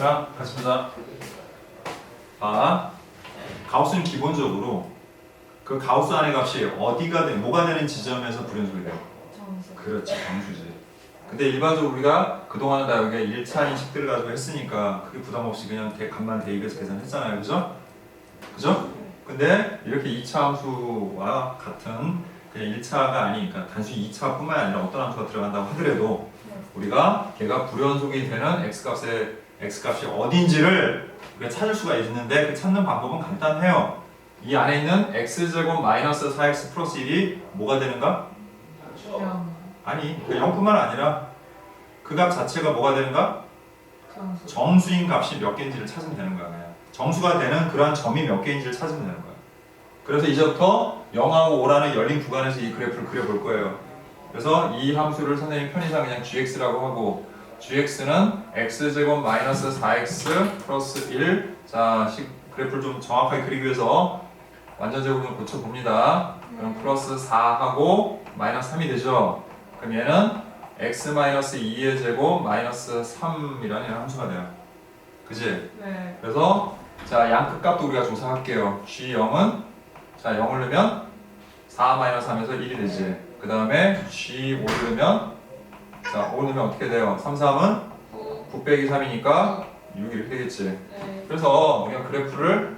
자, 같이 보자. 아, 가우스는 기본적으로 그 가우스 안의 값이 어디가 되, 뭐가 되는 지점에서 불연속이 돼요. 정수. 그렇지, 정수지. 근데 일반적으로 우리가 그동안은 다 여기 1차 인식들을 가지고 했으니까 그게 부담 없이 그냥 대, 값만 대입해서 계산했잖아요. 그죠? 그죠? 근데 이렇게 2차 함수와 같은 그냥 1차가 아니니까 단순히 2차뿐만 아니라 어떤 함수가 들어간다고 하더라도 우리가 걔가 불연속이 되는 x값의 x값이 어딘지를 우리가 찾을 수가 있는데 그 찾는 방법은 간단해요. 이 안에 있는 x제곱 마이너스 4x 플러스 1이 뭐가 되는가? 영. 아니 그 0뿐만 아니라 그 값 자체가 뭐가 되는가? 정수. 정수 인 값이 몇 개인지를 찾으면 되는 거야 그냥 정수가 되는 그러한 점이 몇 개인지를 찾으면 되는 거야 그래서 이제부터 0하고 5라는 열린 구간에서 이 그래프를 그려볼 거예요 그래서 이 함수를 선생님 편의상 그냥 gx라고 하고 gx는 x제곱 마이너스 4x 플러스 1 자, 시- 그래프를 좀 정확하게 그리기 위해서 완전 제곱 좀 고쳐봅니다 그럼 플러스 4하고 마이너스 3이 되죠 그럼 얘는 x 마이너스 2의 제곱 마이너스 3이라는 함수가 돼요. 그지? 네. 그래서 자 양끝 값도 우리가 조사할게요. g0은 자 0을 넣으면 4 마이너스 3에서 1이 되지. 그 다음에 g5를 넣으면 자 5 넣으면 어떻게 돼요? 3, 3은 9 빼기 3이니까 6 이렇게 되겠지. 네. 그래서 우리가 그래프를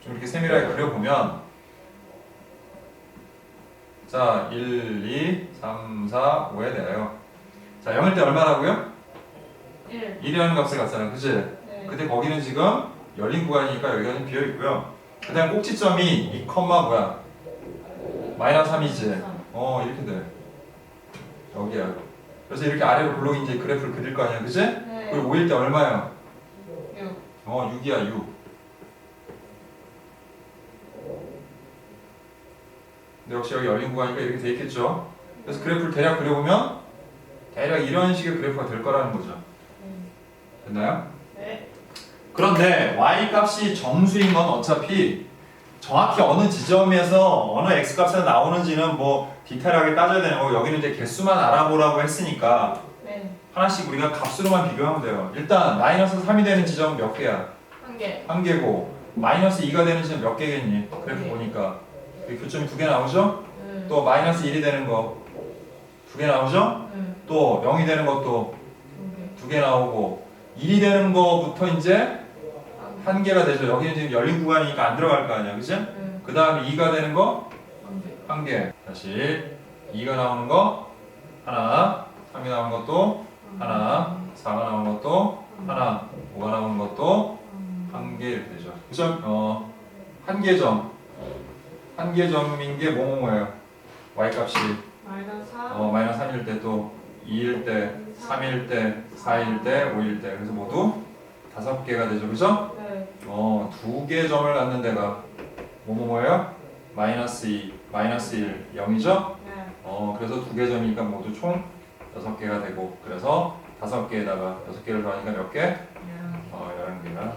좀 이렇게 세밀하게 그려보면 자 1, 2, 3, 4, 5에 대하여 자 0일 때 얼마라고요? 1. 1이라는 값을 갖잖아 그치? 네. 근데 거기는 지금 열린 구간이니까 여기가 좀 비어있고요 그 다음 꼭지점이 2, 뭐야? 마이너스 3이지 어 이렇게 돼 여기야 그래서 이렇게 아래로 블록이 이제 그래프를 그릴 거 아니야 그치? 네. 그리고 5일 때 얼마야? 6. 어, 6이야, 6. 근데 역시 여기 열린 구간이니까 이렇게 돼 있겠죠? 그래서 그래프를 대략 그려보면 대략 이런 식의 그래프가 될 거라는 거죠. 됐나요? 네. 그런데 y 값이 정수인 건 어차피 정확히 어느 지점에서 어느 x 값이 나오는지는 뭐 디테일하게 따져야 되는 거고 여기는 이제 개수만 알아보라고 했으니까 네. 하나씩 우리가 값으로만 비교하면 돼요. 일단 마이너스 3이 되는 지점 몇 개야? 한 개. 한 개고 마이너스 2가 되는 지점 몇 개겠니? 그래프 네. 보니까 이 교점이 두 개 나오죠? 네. 또 마이너스 1이 되는 거 두 개 나오죠? 네. 또 0이 되는 것도. 두 개 나오고 1이 되는 거부터 이제 한 개. 한 개가 되죠. 여기는 지금 열린 구간이니까 안 들어갈 거 아니야, 그지? 네. 그 다음에 2가 되는 거한 개. 한 개. 다시 2가 나오는 거 하나, 3이 나오는 것도 하나, 4가 나오는 것도 하나, 5가 나오는 것도 음. 한개 이렇게 되죠. 그죠? 어, 한 개 점. 한 개 점인 게 뭐뭐예요? y 값이 마이너스 4. 어, 마이너스 3일 때 또 2일 때, 3일 때, 4일 때, 5일 때. 그래서 모두 다섯 개가 되죠. 그죠? 네. 어, 두 개 점을 갖는 데가 뭐뭐예요? 마이너스 2, 마이너스 1, 0이죠? 네. 어, 그래서 두 개 점이니까 모두 총 여섯 개가 되고 그래서 다섯 개에다가 여섯 개를 더하니까 몇 개? 네. 어, 11개가